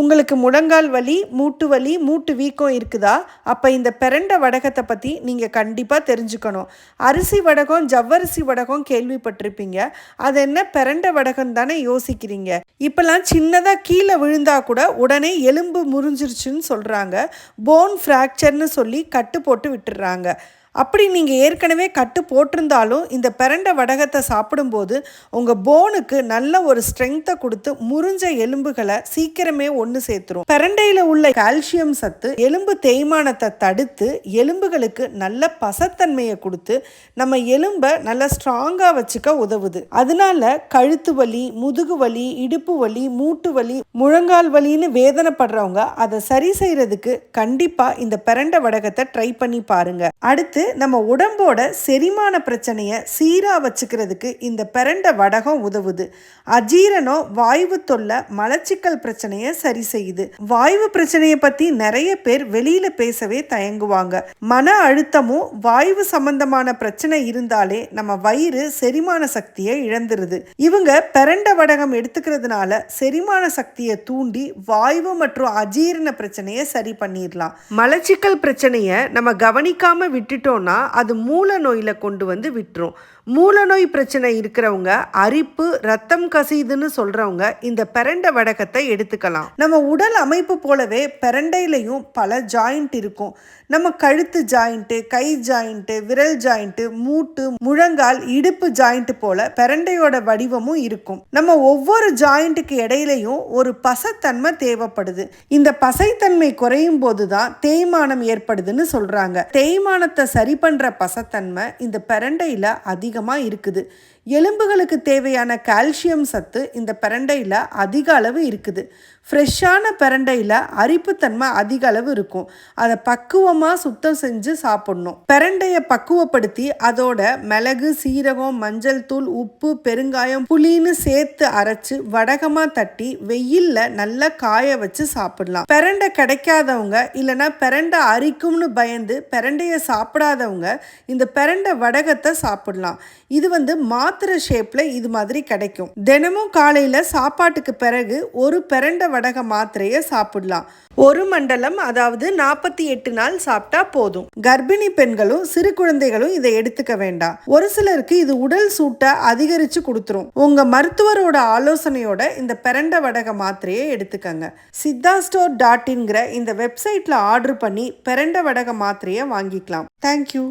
உங்களுக்கு முழங்கால் வலி மூட்டு வலி மூட்டு வீக்கம் இருக்குதா? அப்போ இந்த பிறண்ட வடகத்தை பற்றி நீங்கள் கண்டிப்பாக தெரிஞ்சுக்கணும். அரிசி வடகம் ஜவ்வரிசி வடகம் கேள்விப்பட்டிருப்பீங்க. அது என்ன பிறண்ட வடகம் தானே யோசிக்கிறீங்க. இப்போல்லாம் சின்னதாக கீழே விழுந்தா கூட உடனே எலும்பு முறிஞ்சிருச்சுன்னு சொல்கிறாங்க போன் ஃப்ராக்சர்னு சொல்லி கட்டு போட்டு விட்டுடுறாங்க அப்படி நீங்கள் ஏற்கனவே கட்டு போட்டிருந்தாலும் இந்த பிரண்ட வடகத்தை சாப்பிடும்போது உங்கள் போனுக்கு நல்ல ஒரு ஸ்ட்ரென்த்தை கொடுத்து முறிஞ்ச எலும்புகளை சீக்கிரமே ஒன்று சேர்த்துரும். பிரண்டையில் உள்ள கால்சியம் சத்து எலும்பு தேய்மானத்தை தடுத்து எலும்புகளுக்கு நல்ல பசத்தன்மையை கொடுத்து நம்ம எலும்பை நல்லா ஸ்ட்ராங்காக வச்சுக்க உதவுது. அதனால கழுத்து வலி முதுகு வலி இடுப்பு வலி மூட்டு வலி முழங்கால் வலின்னு வேதனைப்படுறவங்க அதை சரி செய்கிறதுக்கு கண்டிப்பாக இந்த பிரண்ட வடகத்தை ட்ரை பண்ணி பாருங்க. அடுத்து நம்ம உடம்போட செரிமான பிரச்சனையை சீராக வச்சுக்கிறதுக்கு இந்த பிறண்ட வடகம் உதவுது. அஜீரணம் வாய்வு தொல்லை மலச்சிக்கல் பிரச்சனையை சரி செய்யுது. வாய்வு பிரச்சனையை பற்றி நிறைய பேர் வெளியில பேசவே தயங்குவாங்க. மன அழுத்தமும் வாய்வு சம்பந்தமான பிரச்சனை இருந்தாலே நம்ம வயிறு செரிமான சக்தியை இழந்துருது. இவங்க பிறண்ட வடகம் எடுத்துக்கிறதுனால செரிமான சக்தியை தூண்டி வாய்வு மற்றும் அஜீரண பிரச்சனையை சரி பண்ணிடலாம் மலச்சிக்கல் பிரச்சனையை நம்ம கவனிக்காம விட்டோன்னா அது மூல நோயில் கொண்டு வந்து விட்டுரும். மூலநோய் பிரச்சனை இருக்கிறவங்க அரிப்பு ரத்தம் கசியுதுன்னு சொல்றவங்க இந்த பெரண்டை வடகத்தை எடுத்துக்கலாம். நம்ம உடல் அமைப்பு போலவே பெரண்டையிலையும் பல ஜாயிண்ட் இருக்கும். நம்ம கழுத்து ஜாயிண்ட்டு கை ஜாயிண்ட்டு விரல் ஜாயிண்ட்டு மூட்டு முழங்கால் இடுப்பு ஜாயிண்ட் போல பெரண்டையோட வடிவமும் இருக்கும். நம்ம ஒவ்வொரு ஜாயிண்ட்டுக்கு இடையிலையும் ஒரு பசத்தன்மை தேவைப்படுது. இந்த பசைத்தன்மை குறையும் போது தான் தேய்மானம் ஏற்படுதுன்னு சொல்றாங்க. தேய்மானத்தை சரி பண்ற பசத்தன்மை இந்த பிரண்டையில அதிகமாக இருக்குது. எலும்புகளுக்கு தேவையான கால்சியம் சத்து இந்த பிரண்டையில் அதிக அளவு இருக்குது. ஃப்ரெஷ்ஷான பிரண்டையில் அரிப்புத்தன்மை அதிக அளவு இருக்கும். அதை பக்குவமாக சுத்தம் செஞ்சு சாப்பிடணும். பிரண்டையை பக்குவப்படுத்தி அதோட மிளகு சீரகம் மஞ்சள் தூள் உப்பு பெருங்காயம் புளின்னு சேர்த்து அரைச்சு வடகமாக தட்டி வெயிலில் நல்லா காய வச்சு சாப்பிடலாம். பிரண்டை கிடைக்காதவங்க இல்லைன்னா பிரண்டை அரிக்கும்னு பயந்து பிரண்டையை சாப்பிடாதவங்க இந்த பிரண்டை வடகத்தை சாப்பிடலாம். இது வந்து மாத்திரை ஷேப்பில் இது மாதிரி கிடைக்கும். தினமும் காலையில் சாப்பாட்டுக்கு பிறகு ஒரு பிரண்ட வடக மாத்திரையை சாப்பிடலாம். ஒரு மண்டலம் அதாவது நாற்பத்தி எட்டு நாள் சாப்பிட்டா போதும். கர்ப்பிணி பெண்களும் சிறு குழந்தைகளும் இதை எடுத்துக்க வேண்டாம். ஒரு சிலருக்கு இது உடல் சூட்டை அதிகரித்து கொடுத்துரும். உங்க மருத்துவரோட ஆலோசனையோட இந்த பிரண்ட வடக மாத்திரையை எடுத்துக்கங்க. சித்தா ஸ்டோர் டாட் இன்கிற இந்த வெப்சைட்ல ஆர்டர் பண்ணி பிரண்ட வடக மாத்திரையை வாங்கிக்கலாம். தேங்க்யூ